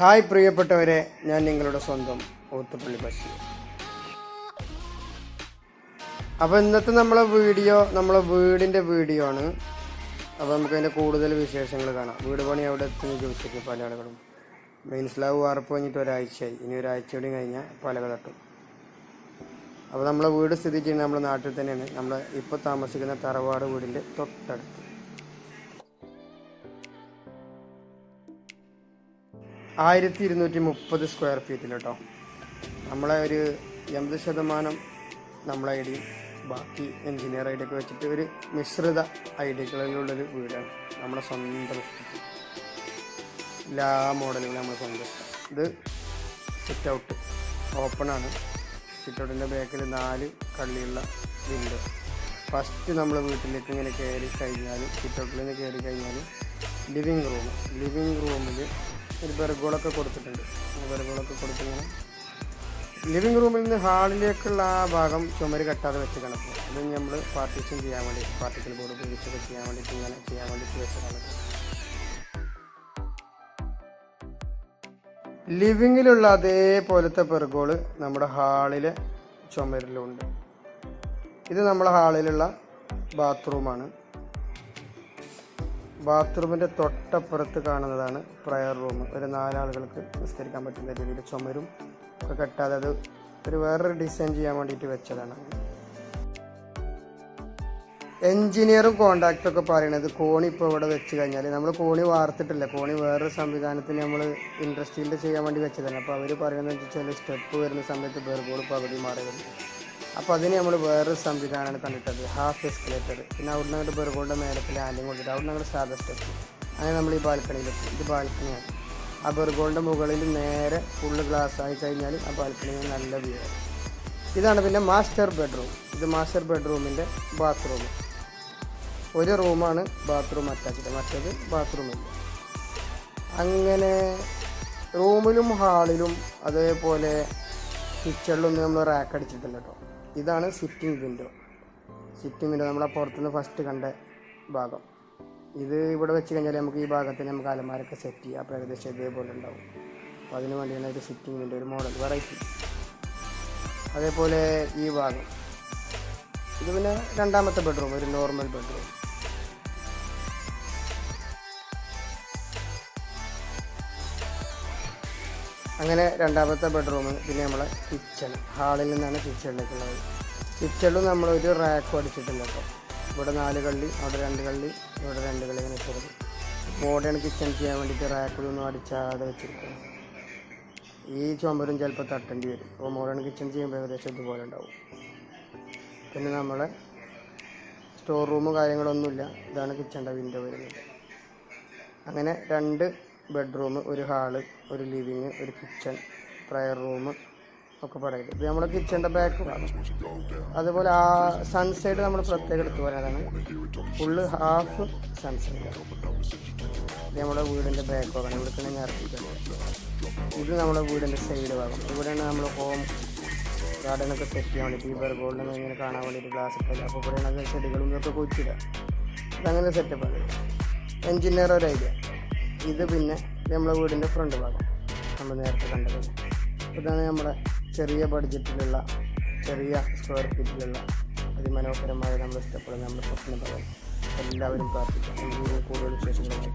Hi പ്രിയപ്പെട്ടവരെ ഞാൻ നിങ്ങളുടെ സ്വന്തം ഊത്തുപള്ളി ബഷീർ. അപ്പോൾ ഇന്നത്തെ നമ്മളെ വീഡിയോ നമ്മളെ വീടിന്റെ വീഡിയോ ആണ്. അപ്പോൾ നമുക്ക് അതിന്റെ കൂടുതൽ വിശേഷങ്ങൾ കാണാം. വീട് പണി അവിടെ എത്തുന്ന ചോദിച്ചിട്ട് പല ആളുകളും മെയിൻ സ്ലാവ് വാർപ്പ് കഴിഞ്ഞിട്ട് ഒരാഴ്ചയായി. ഇനി ഒരാഴ്ച കൂടി കഴിഞ്ഞാൽ പലക തട്ടും അപ്പോൾ നമ്മളെ വീട് സ്ഥിതി ചെയ്യുന്നത് നമ്മുടെ നാട്ടിൽ തന്നെയാണ്. നമ്മൾ ഇപ്പോൾ താമസിക്കുന്ന തറവാട് വീടിന്റെ തൊട്ടടുത്ത്. ആയിരത്തി ഇരുന്നൂറ്റി മുപ്പത് സ്ക്വയർ ഫീറ്റിൽ കേട്ടോ നമ്മളെ ഒരു എൺപത് ശതമാനം നമ്മളെ ഐ ഡി ബാക്കി എൻജിനീയർ ഐ ഒക്കെ വെച്ചിട്ട് ഒരു മിശ്രിത ഐ ഡികളിലുള്ളൊരു വീടാണ്. നമ്മുടെ സ്വന്തം എല്ലാ മോഡലുകളും നമ്മൾ സ്വന്തം ഇത് സിറ്റ് ഔട്ട് ഓപ്പണാണ് സിറ്റ് ഔട്ടിന്റെ ബാക്കിൽ നാല് കള്ളിയുള്ള വിൻഡോ ഫസ്റ്റ് നമ്മൾ വീട്ടിലേക്ക് ഇങ്ങനെ കയറി കഴിഞ്ഞാൽ സിറ്റ് ഔട്ടിൽ നിന്ന് കയറി കഴിഞ്ഞാൽ ലിവിങ് റൂം ലിവിങ് റൂമിൽ ഒരു ബെർഗോളൊക്കെ കൊടുത്തിട്ടുണ്ട്. ബെർഗോളൊക്കെ കൊടുത്തിങ്ങനെ ലിവിങ് റൂമിൽ നിന്ന് ഹാളിലേക്കുള്ള ആ ഭാഗം ചുമര് കെട്ടാതെ വെച്ച് കിടക്കും അത് നമ്മൾ പാർട്ടീഷൻ ചെയ്യാൻ വേണ്ടി പാർട്ടിക്കൽ ബോർഡ് ഉപയോഗിച്ചൊക്കെ ചെയ്യാൻ വേണ്ടിയിട്ട് ഇങ്ങനെ ചെയ്യാൻ വേണ്ടിയിട്ട് വെച്ചതാണ്. ലിവിങ്ങിലുള്ള അതേപോലത്തെ പെർഗോൾ നമ്മുടെ ഹാളിലെ ചുമരിലുണ്ട്. ഇത് നമ്മുടെ ഹാളിലുള്ള ബാത്റൂമാണ് ബാത്റൂമിന്റെ തൊട്ടപ്പുറത്ത് കാണുന്നതാണ് പ്രയർ റൂം. ഒരു നാലാളുകൾക്ക് നിസ്കരിക്കാൻ പറ്റുന്ന രീതിയിൽ ചുമരും ഒക്കെ കെട്ടാതെ അത് ഒരു വേറൊരു ഡിസൈൻ ചെയ്യാൻ വേണ്ടിയിട്ട് വെച്ചതാണ്. എഞ്ചിനീയറും കോണ്ടാക്റ്റും ഒക്കെ പറയണത് കോണി ഇപ്പോൾ ഇവിടെ വെച്ച് കഴിഞ്ഞാൽ നമ്മൾ കോണി വാർത്തിട്ടില്ല. കോണി വേറൊരു സംവിധാനത്തിന് നമ്മൾ ഇൻഡസ്ട്രിയിൽ ചെയ്യാൻ വേണ്ടി വെച്ചതാണ്. അപ്പോൾ അവർ പറയുന്നത് വെച്ചാൽ സ്റ്റെപ്പ് വരുന്ന സമയത്ത് ബെർഗോൾ പകുതി മാറിയിരുന്നു അപ്പോൾ അതിന് നമ്മൾ വേറൊരു സംവിധാനമാണ് കണ്ടിട്ടത് ഹാഫ് എസ്കലേറ്റർ പിന്നെ അവിടുന്ന് അങ്ങോട്ട് ബെർഗോളിന്റെ മേലത്തിൽ ആദ്യം അവിടെ അവിടുന്ന് അങ്ങോട്ട് സാധാ സ്റ്റെപ്പ് അങ്ങനെ നമ്മൾ ഈ ബാൽക്കണിയിലെത്തി ഇത് ബാൽക്കണിയാണ്. ആ ബെർഗോളിന്റെ മുകളിൽ നേരെ ഫുള്ള് ഗ്ലാസ് ആയി കഴിഞ്ഞാൽ ആ ബാൽക്കണിയിൽ നല്ല വ്യൂ ഇതാണ് പിന്നെ മാസ്റ്റർ ബെഡ്റൂം ഇത് മാസ്റ്റർ ബെഡ്റൂമിന്റെ ബാത്റൂം ഒരു റൂമാണ് ബാത്റൂം അറ്റാച്ച്ഡ് മറ്റേത് ബാത്റൂമില്ല അങ്ങനെ റൂമിലും ഹാളിലും അതേപോലെ കിച്ചണിലൊന്നും നമ്മൾ റാക്ക് അടിച്ചിട്ടില്ല കേട്ടോ. ഇതാണ് സിറ്റിംഗ് വിൻഡോ സിറ്റിംഗ് വിൻഡോ നമ്മളെ പുറത്തുനിന്ന് ഫസ്റ്റ് കണ്ട ഭാഗം. ഇത് ഇവിടെ വെച്ച് കഴിഞ്ഞാൽ നമുക്ക് ഈ ഭാഗത്തിന് നമുക്ക് അലമാരൊക്കെ സെറ്റ് ചെയ്യാം. അപ്പോൾ ഏകദേശം ഇതേപോലെ ഉണ്ടാവും. അപ്പോൾ അതിന് വേണ്ടിയാണ് ഒരു സിറ്റിംഗ് വിൻഡോ ഒരു മോഡൽ വെറൈറ്റി അതേപോലെ ഈ ഭാഗം. ഇത് പിന്നെ രണ്ടാമത്തെ ബെഡ്റൂം ഒരു നോർമൽ ബെഡ്റൂം അങ്ങനെ രണ്ടാമത്തെ ബെഡ്റൂം പിന്നെ നമ്മളെ കിച്ചൺ ഹാളിൽ നിന്നാണ് കിച്ചണിലേക്കുള്ളത് നമ്മൾ ഒരു റാക്ക് അടിച്ചിട്ടില്ല കേട്ടോ ഇവിടെ നാല് കള്ളി അവിടെ രണ്ട് കള്ളി ഇവിടെ രണ്ട് കള്ളി ഇങ്ങനെ വെച്ചത് മോഡേൺ കിച്ചൺ ചെയ്യാൻ വേണ്ടിയിട്ട് റാക്കിലൊന്നും അടിച്ചാതെ വെച്ചിരിക്കുന്നത് ഈ ചുമരും ചിലപ്പോൾ തട്ടേണ്ടി വരും. അപ്പോൾ മോഡേൺ കിച്ചൺ ചെയ്യുമ്പോൾ ഏകദേശം ഇതുപോലെ ഉണ്ടാവും. പിന്നെ നമ്മളെ സ്റ്റോർ റൂമും കാര്യങ്ങളൊന്നുമില്ല. ഇതാണ് കിച്ചണിന്റെ വിൻഡോ വരുന്നത്. അങ്ങനെ രണ്ട് ബെഡ്റൂം ഒരു ഹാൾ ഒരു ലിവിങ് ഒരു കിച്ചൺ പ്രയർ റൂം ഒക്കെ പറയുന്നത് ഇത് നമ്മുടെ കിച്ചണിന്റെ ബാക്ക് അതുപോലെ ആ സൺസൈഡ് നമ്മൾ പ്രത്യേകം എടുത്തു പറയാനാണ് ഫുള്ള് ഹാഫ് സൺസൈഡ് നമ്മുടെ വീടിന്റെ ബാക്ക് ഭാഗമാണ് ഇവിടെ തന്നെ ഞാൻ ഇത് നമ്മുടെ വീടിന്റെ സൈഡ് ഭാഗം. ഇവിടെയാണ് നമ്മൾ ഹോം ഗാർഡനൊക്കെ സെറ്റ് ചെയ്യാൻ വേണ്ടി ഈ ബെർഗോളിനെ ഇങ്ങനെ കാണാൻ വേണ്ടിയിട്ട് ഗ്ലാസ് ഇട്ടില്ല അപ്പോൾ ഇവിടെയാണ് ചെടികളും ഇതൊക്കെ കുഴിച്ചിടുക. അതങ്ങനെ സെറ്റപ്പാണ് എഞ്ചിനീയർ ഒരു ഐഡിയ ഇത് പിന്നെ നമ്മളെ വീടിന്റെ ഫ്രണ്ട് ഭാഗം. നമ്മൾ നേരത്തെ കണ്ടത്. ഇതാണ് നമ്മുടെ ചെറിയ ബഡ്ജറ്റിലുള്ള ചെറിയ സ്ക്വയർ ഫീറ്റിലുള്ള അതിമനോഹരമായ നമ്മൾ ഇഷ്ടപ്പെടുന്ന നമ്മുടെ സ്വപ്ന ഭവൻ എല്ലാവരും പ്രാർത്ഥിക്കാം. കൂടുതൽ വിശേഷങ്ങൾ